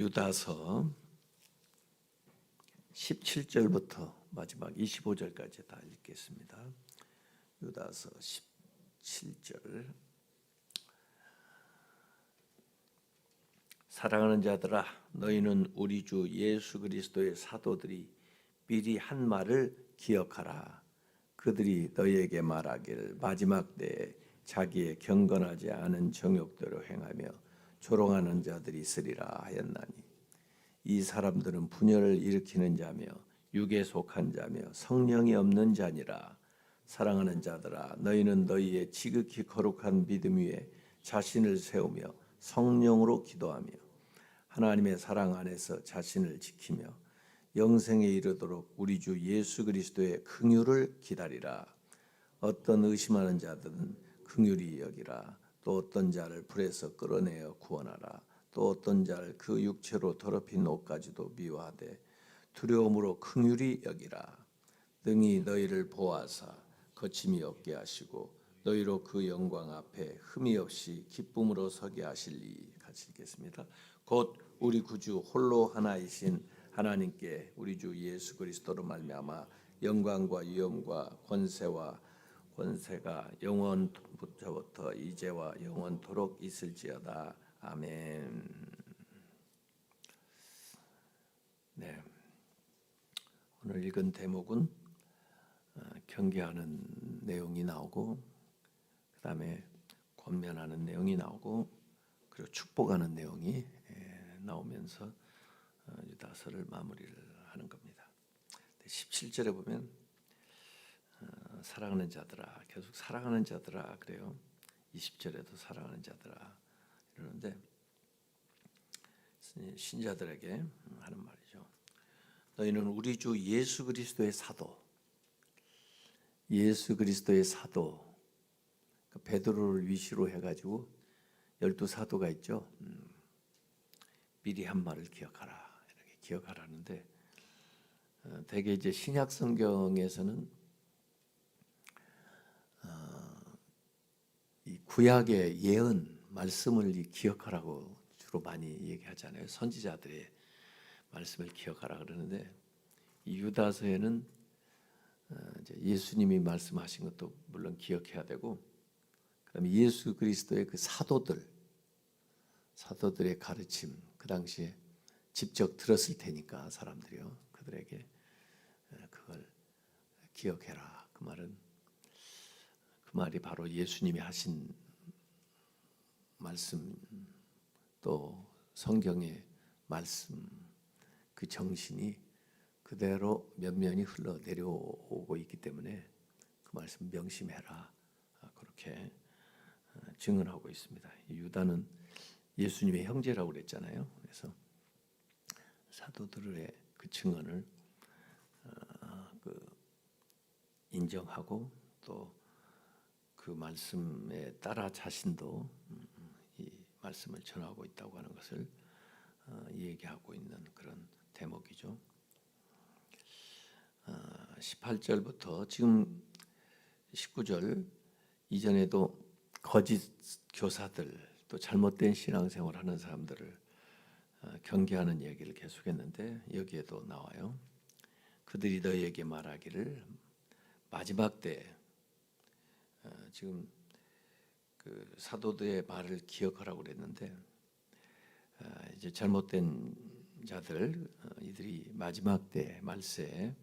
유다서 17절부터 마지막 25절까지 다 읽겠습니다. 유다서 17절 사랑하는 자들아 너희는 우리 주 예수 그리스도의 사도들이 미리 한 말을 기억하라 그들이 너희에게 말하기를 마지막 때에 자기의 경건하지 않은 정욕대로 행하며 조롱하는 자들이 있으리라 하였나니 이 사람들은 분열을 일으키는 자며 육에 속한 자며 성령이 없는 자니라. 사랑하는 자들아 너희는 너희의 지극히 거룩한 믿음 위에 자신을 세우며 성령으로 기도하며 하나님의 사랑 안에서 자신을 지키며 영생에 이르도록 우리 주 예수 그리스도의 긍휼을 기다리라. 어떤 의심하는 자들은 긍휼히 여기라 또 어떤 자를 불에서 끌어내어 구원하라 또 어떤 자를 그 육체로 더럽힌 옷까지도 미워하되 두려움으로 긍휼히 여기라 능히 너희를 보아사 거침이 없게 하시고 너희로 그 영광 앞에 흠이 없이 기쁨으로 서게 하실리 같이 읽겠습니다. 곧 우리 구주 홀로 하나이신 하나님께 우리 주 예수 그리스도로 말미암아 영광과 위엄과 권세와 권세가 영원부터 이제와 영원토록 있을지어다. 아멘. 네. 오늘 읽은 대목은 어, 경계하는 내용이 나오고 그다음에 권면하는 내용이 나오고 그리고 축복하는 내용이 예, 나오면서 어, 유다서를 마무리를 하는 겁니다. 17절에 보면 어, 사랑하는 자들아 계속 사랑하는 자들아 그래요. 20절에도 사랑하는 자들아 이러는데 신자들에게 하는 말이죠. 너희는 우리 주 예수 그리스도의 사도 예수 그리스도의 사도 그 베드로를 위시로 해가지고 열두 사도가 있죠. 음, 미리 한 말을 기억하라 이렇게 기억하라는데 어, 대개 이제 신약 성경에서는 어, 이 구약의 예언 말씀을 이 기억하라고 주로 많이 얘기하잖아요. 선지자들의 말씀을 기억하라 그러는데 이 유다서에는 어, 예수님이 말씀하신 것도 물론 기억해야 되고 그다음에 예수 그리스도의 그 사도들 사도들의 가르침 그 당시에 직접 들었을 테니까 사람들이요 그들에게 그걸 기억해라 그 말은 그 말이 바로 예수님이 하신 말씀 또 성경의 말씀 그 정신이 그대로 면면이 흘러 내려오고 있기 때문에 그 말씀 명심해라 아, 그렇게 어, 증언 하고 있습니다. 유다는 예수님의 형제라고 그랬잖아요. 그래서 사도들의 그 증언을 어, 그 인정하고 또 그 말씀에 따라 자신도 음, 이 말씀을 전하고 있다고 하는 것을 어, 얘기하고 있는 그런 대목이죠. 18절부터 지금 19절 이전에도 거짓 교사들 또 잘못된 신앙생활 하는 사람들을 어, 경계하는 얘기를 계속했는데 여기에도 나와요. 그들이 너희에게 말하기를 마지막 때 어, 지금 그 사도들의 말을 기억하라고 그랬는데 어, 이제 잘못된 자들 이들이 마지막 때 말세에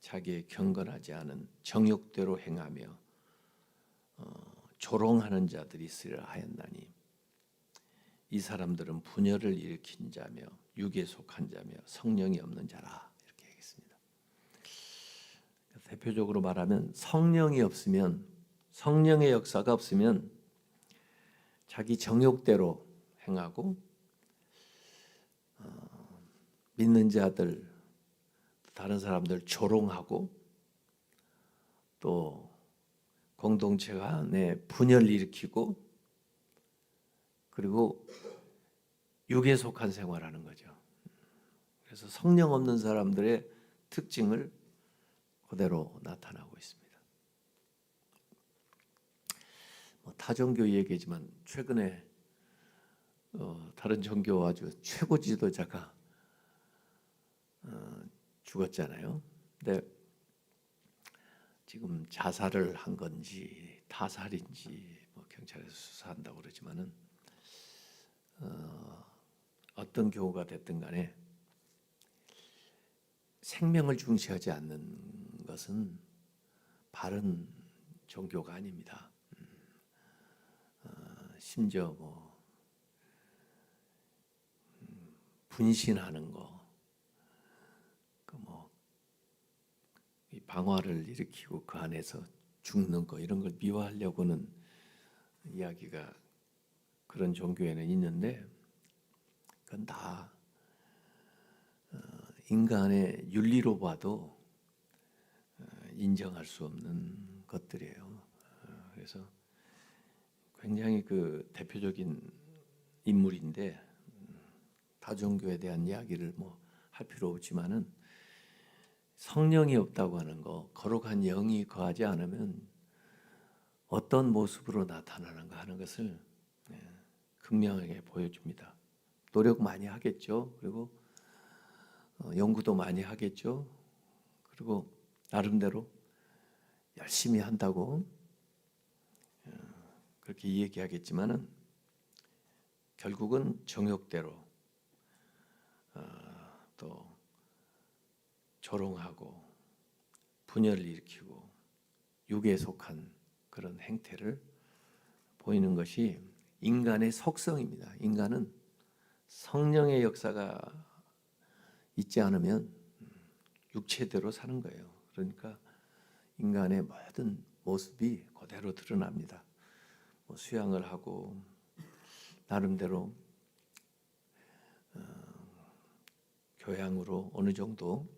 자기의 경건하지 않은 정욕대로 행하며 조롱하는 자들이 있으리라 하였나니 이 사람들은 분열을 일으킨 자며 육에 속한 자며 성령이 없는 자라 이렇게 얘기했습니다. 대표적으로 말하면 성령이 없으면 성령의 역사가 없으면 자기 정욕대로 행하고 어, 믿는 자들 다른 사람들 조롱하고 또 공동체가 내 분열을 일으키고 그리고 육에 속한 생활하는 거죠. 그래서 성령 없는 사람들의 특징을 그대로 나타나고 있습니다. 뭐 타 종교 얘기지만 최근에 어, 다른 종교 아주 최고 지도자가 어, 죽었잖아요. 근데 지금 자살을 한 건지 타살인지 뭐 경찰에서 수사한다고 그러지만은 어, 어떤 교우가 됐든 간에 생명을 중시하지 않는 것은 바른 종교가 아닙니다. 심지어 뭐 음, 분신하는 거, 그뭐 방화를 일으키고 그 안에서 죽는 거 이런 걸 미화하려고는 이야기가 그런 종교에는 있는데 그건 다 어, 인간의 윤리로 봐도 어, 인정할 수 없는 것들이에요. 어, 그래서 굉장히 그 대표적인 인물인데 음, 다종교에 대한 이야기를 뭐 할 필요 없지만은 성령이 없다고 하는 거, 거룩한 영이 거하지 않으면 어떤 모습으로 나타나는가 하는 것을 예, 극명하게 보여줍니다. 노력 많이 하겠죠. 그리고 어, 연구도 많이 하겠죠. 그리고 나름대로 열심히 한다고 어, 그렇게 얘기하겠지만은 결국은 정욕대로 어, 또 조롱하고 분열을 일으키고 육에 속한 그런 행태를 보이는 것이 인간의 속성입니다. 인간은 성령의 역사가 있지 않으면 육체대로 사는 거예요. 그러니까 인간의 모든 모습이 그대로 드러납니다. 뭐 수양을 하고 나름대로 어, 교양으로 어느 정도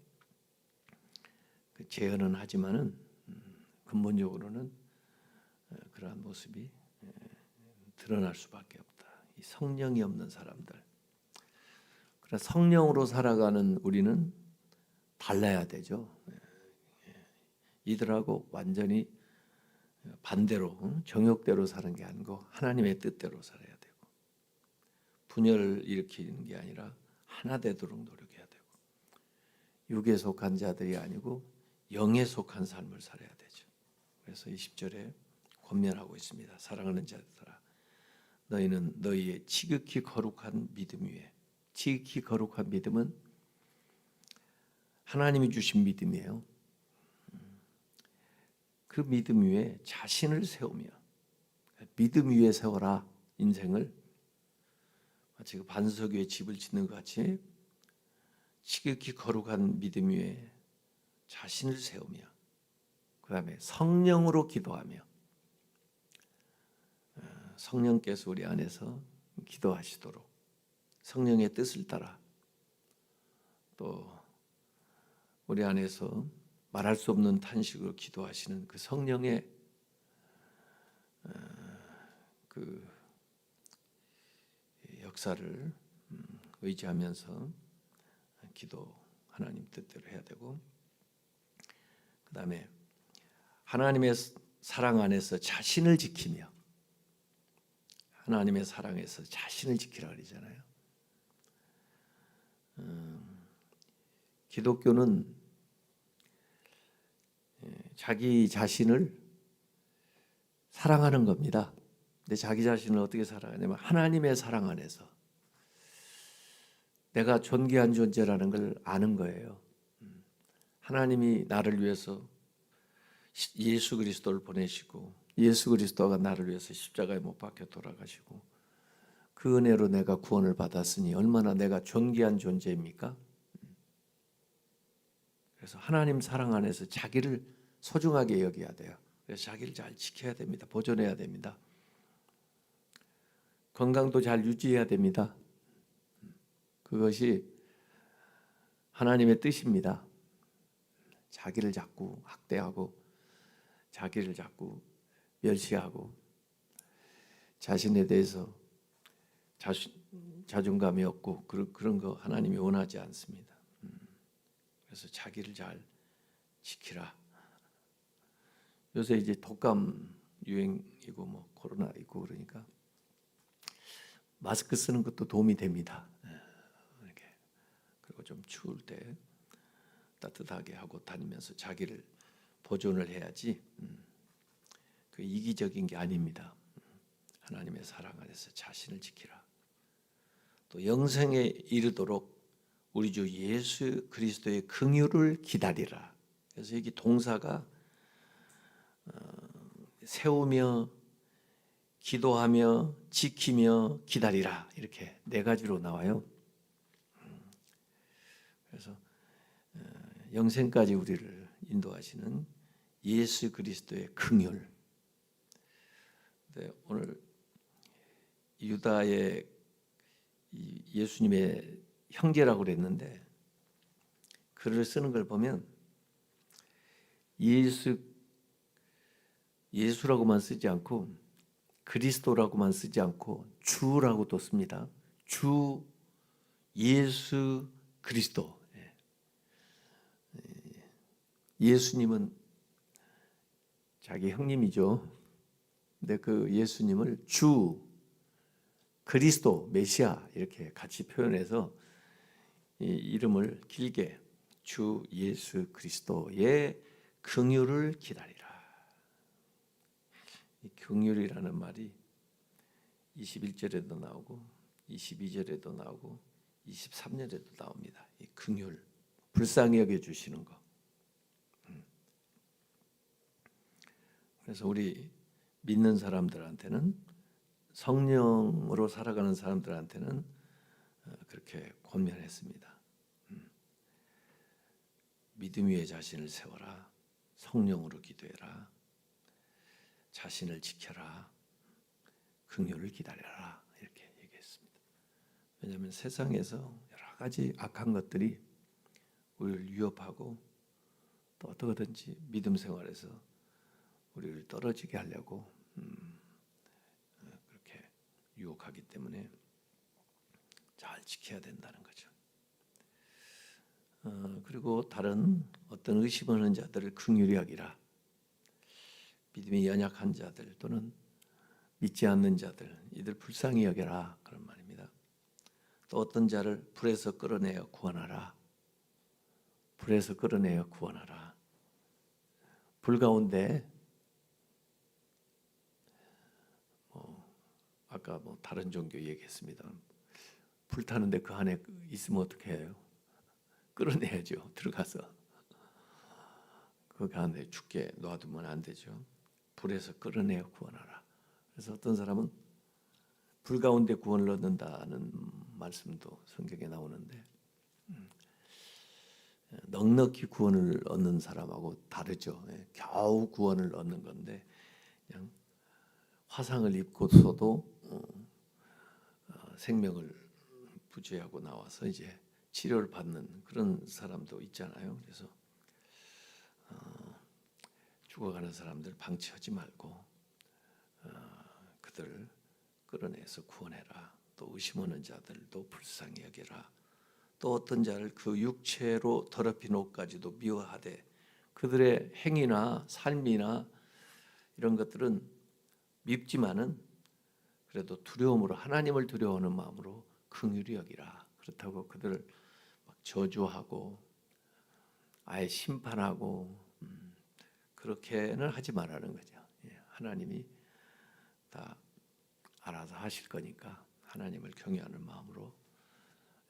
그 재현은 하지만은 음, 근본적으로는 어, 그러한 모습이 예, 드러날 수밖에 없다. 이 성령이 없는 사람들. 그래 성령으로 살아가는 우리는 달라야 되죠. 예, 예. 이들하고 완전히 반대로 응? 정욕대로 사는 게 아니고 하나님의 뜻대로 살아야 되고 분열을 일으키는 게 아니라 하나 되도록 노력해야 되고 육에 속한 자들이 아니고 영에 속한 삶을 살아야 되죠. 그래서 20절에 권면하고 있습니다. 사랑하는 자들아 너희는 너희의 지극히 거룩한 믿음 위에 지극히 거룩한 믿음은 하나님이 주신 믿음이에요. 그 믿음 위에 자신을 세우며 믿음 위에 세워라 인생을. 마치 그 반석 위에 집을 짓는 것 같이 지극히 거룩한 믿음 위에 자신을 세우며 그 다음에 성령으로 기도하며 어, 성령께서 우리 안에서 기도하시도록 성령의 뜻을 따라 또 우리 안에서 말할 수 없는 탄식으로 기도하시는 그 성령의 어, 그 역사를 음, 의지하면서 기도 하나님 뜻대로 해야 되고 그 다음에 하나님의 사랑 안에서 자신을 지키며 하나님의 사랑에서 자신을 지키라 그러잖아요. 음, 기독교는 예, 자기 자신을 사랑하는 겁니다. 근데 자기 자신을 어떻게 사랑하냐면 하나님의 사랑 안에서 내가 존귀한 존재라는 걸 아는 거예요. 음, 하나님이 나를 위해서 예수 그리스도를 보내시고 예수 그리스도가 나를 위해서 십자가에 못 박혀 돌아가시고 그 은혜로 내가 구원을 받았으니 얼마나 내가 존귀한 존재입니까? 그래서 하나님 사랑 안에서 자기를 소중하게 여겨야 돼요. 그래서 자기를 잘 지켜야 됩니다. 보존해야 됩니다. 건강도 잘 유지해야 됩니다. 그것이 하나님의 뜻입니다. 자기를 자꾸 학대하고 자기를 자꾸 멸시하고 자신에 대해서 자신, 자존감이 없고 그런, 그런 거 하나님이 원하지 않습니다. 음. 그래서 자기를 잘 지키라. 요새 이제 독감 유행이고 뭐 코로나 있고 그러니까 마스크 쓰는 것도 도움이 됩니다. 예, 이렇게 그리고 좀 추울 때 따뜻하게 하고 다니면서 자기를 보존을 해야지. 음, 그 이기적인 게 아닙니다. 음, 하나님의 사랑 안에서 자신을 지키라. 또 영생에 이르도록 우리 주 예수 그리스도의 긍휼을 기다리라. 그래서 여기 동사가 어, 세우며 기도하며 지키며 기다리라 이렇게 네 가지로 나와요. 음, 그래서 어, 영생까지 우리를 인도하시는 예수 그리스도의 긍휼. 네, 오늘 유다의 이 예수님의 형제라고 그랬는데 글을 쓰는 걸 보면 예수 예수라고만 쓰지 않고 그리스도라고만 쓰지 않고 주라고도 씁니다. 주 예수 그리스도. 예. 예수님은 자기 형님이죠. 근데 그 예수님을 주 그리스도 메시아 이렇게 같이 표현해서 이 이름을 길게 주 예수 그리스도의 긍휼을 기다리 긍휼이라는 말이 21절에도 나오고 22절에도 나오고 23절에도 나옵니다. 이 긍휼 불쌍히 여겨 주시는 거. 음. 그래서 우리 믿는 사람들한테는 성령으로 살아가는 사람들한테는 어, 그렇게 권면했습니다. 음. 믿음 위에 자신을 세워라. 성령으로 기도해라. 자신을 지켜라. 긍휼을 기다려라. 이렇게 얘기했습니다. 왜냐하면 세상에서 여러 가지 악한 것들이 우리를 위협하고 또 어떻게든지 믿음 생활에서 우리를 떨어지게 하려고 음, 그렇게 유혹하기 때문에 잘 지켜야 된다는 거죠. 어, 그리고 다른 어떤 의심하는 자들을 긍휼히 여기라. 믿음이 연약한 자들 또는 믿지 않는 자들 이들 불쌍히 여겨라 그런 말입니다. 또 어떤 자를 불에서 끌어내어 구원하라. 불에서 끌어내어 구원하라. 불 가운데 뭐 아까 뭐 다른 종교 얘기했습니다. 불 타는데 그 안에 있으면 어떻게 해요? 끌어내야죠. 들어가서 그 안에 죽게 놔두면 안 되죠. 불에서 끌어내어 구원하라. 그래서 어떤 사람은 불 가운데 구원을 얻는다는 말씀도 성경에 나오는데 음, 넉넉히 구원을 얻는 사람하고 다르죠. 예, 겨우 구원을 얻는 건데 그냥 화상을 입고서도 어, 어, 생명을 부재하고 나와서 이제 치료를 받는 그런 사람도 있잖아요. 그래서 어, 죽어가는 사람들 방치하지 말고 어, 그들 끌어내서 구원해라. 또 의심 없는 자들도 불쌍히 여겨라. 또 어떤 자를 그 육체로 더럽힌 옷까지도 미워하되 그들의 행위나 삶이나 이런 것들은 밉지만은 그래도 두려움으로 하나님을 두려워하는 마음으로 긍휼히 여기라. 그렇다고 그들을 막 저주하고 아예 심판하고 음, 그렇게는 하지 말라는 거죠. 예, 하나님이 다 알아서 하실 거니까 하나님을 경외하는 마음으로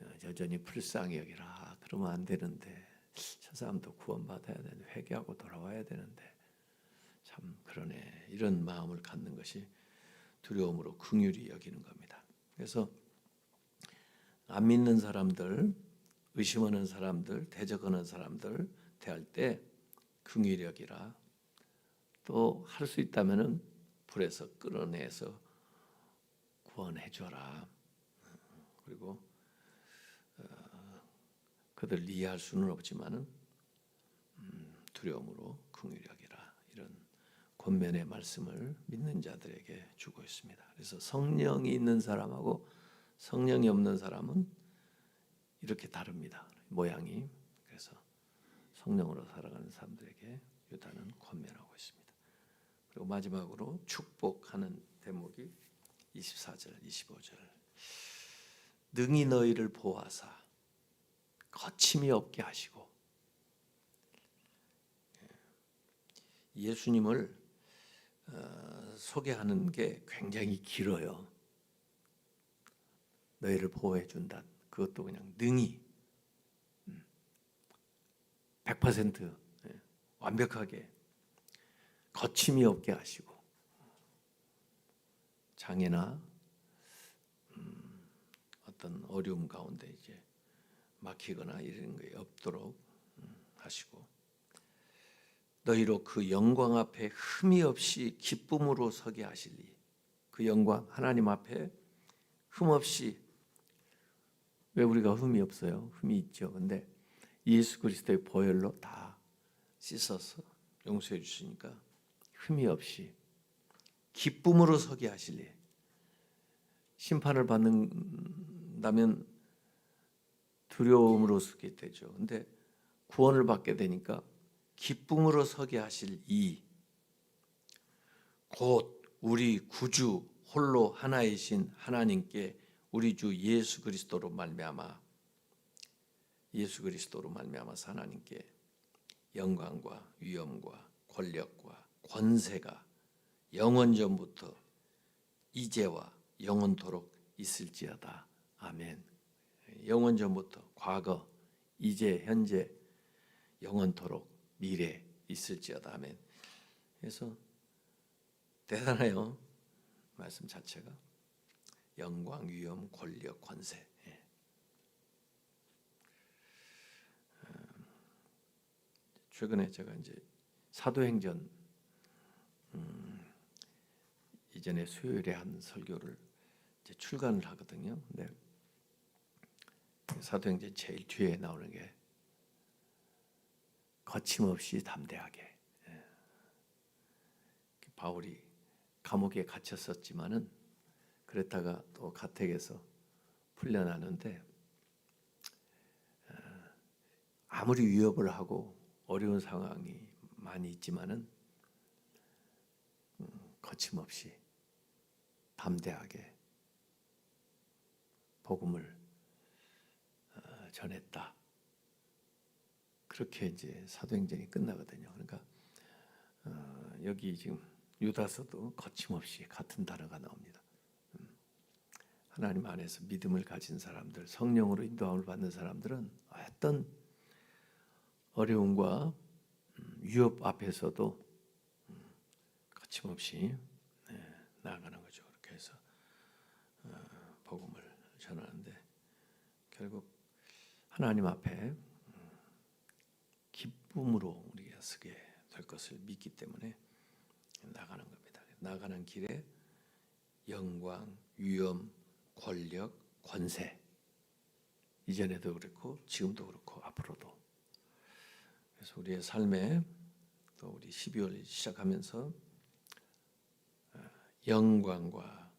어, 여전히 불쌍히 여기라. 그러면 안 되는데 저 사람도 구원받아야 되는데 회개하고 돌아와야 되는데 참 그러네 이런 마음을 갖는 것이 두려움으로 긍휼히 여기는 겁니다. 그래서 안 믿는 사람들, 의심하는 사람들, 대적하는 사람들 대할 때 긍휼히 여기라. 또 할 수 있다면은 불에서 끌어내서 구원해 줘라. 그리고 어, 그들 이해할 수는 없지만은 음, 두려움으로 긍휼히 여기라. 이런 권면의 말씀을 믿는 자들에게 주고 있습니다. 그래서 성령이 있는 사람하고 성령이 없는 사람은 이렇게 다릅니다. 모양이. 그래서 성령으로 살아가는 사람들에게 유다는 권면하고 있습니다. 그리고 마지막으로 축복하는 대목이 24절, 25절. 능히 너희를 보호하사 거침이 없게 하시고. 예수님을 어, 소개하는 게 굉장히 길어요. 너희를 보호해 준다. 그것도 그냥 능히. 100% 예, 완벽하게 거침이 없게 하시고 장애나 음, 어떤 어려움 가운데 이제 막히거나 이런 게 없도록 음, 하시고 너희로 그 영광 앞에 흠이 없이 기쁨으로 서게 하시리 그 영광 하나님 앞에 흠 없이 왜 우리가 흠이 없어요? 흠이 있죠. 근데 예수 그리스도의 보혈로 다 씻어서 용서해 주시니까 흠이 없이 기쁨으로 서게 하실리. 심판을 받는다면 두려움으로 서게 되죠. 근데 구원을 받게 되니까 기쁨으로 서게 하실 이 곧 우리 구주 홀로 하나이신 하나님께 우리 주 예수 그리스도로 말미암아 예수 그리스도로 말미암아서 하나님께 영광과 위엄과 권력과 권세가 영원 전부터 이제와 영원토록 있을지어다. 아멘. 영원 전부터 과거, 이제, 현재, 영원토록 미래 있을지어다. 아멘. 그래서 대단해요. 말씀 자체가 영광, 위엄, 권력, 권세. 예. 최근에 제가 이제 사도행전 음, 이전에 수요일에 한 설교를 이제 출간을 하거든요. 근데 사도행전 제일 뒤에 나오는 게 거침없이 담대하게 예. 바울이 감옥에 갇혔었지만은 그랬다가 또 가택에서 풀려나는데 어, 아무리 위협을 하고 어려운 상황이 많이 있지만은 음, 거침없이 담대하게 복음을 어, 전했다. 그렇게 이제 사도행전이 끝나거든요. 그러니까 어, 여기 지금 유다서도 거침없이 같은 단어가 나옵니다. 음, 하나님 안에서 믿음을 가진 사람들, 성령으로 인도함을 받는 사람들은 어떤 어려움과 음, 위협 앞에서도 음, 거침없이 네, 나아가는 거죠. 그렇게 해서 어, 복음을 전하는데 결국 하나님 앞에 음, 기쁨으로 우리가 서게 될 것을 믿기 때문에 나가는 겁니다. 나가는 길에 영광, 위엄, 권력, 권세 이전에도 그렇고 지금도 그렇고 앞으로도 그래서 우리의 삶에 또 우리 12월 시작하면서 어, 영광과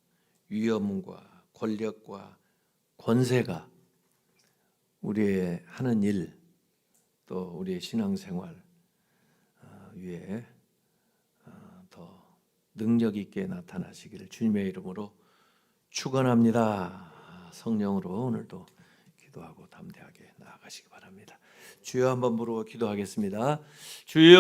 위엄과 권력과 권세가 우리의 하는 일 또 우리의 신앙생활 어, 위에 어, 더 능력 있게 나타나시기를 주님의 이름으로 축원합니다. 성령으로 오늘도 기도하고 담대하게 나아가시기 바랍니다. 주여 한번 부르고 기도하겠습니다. 주여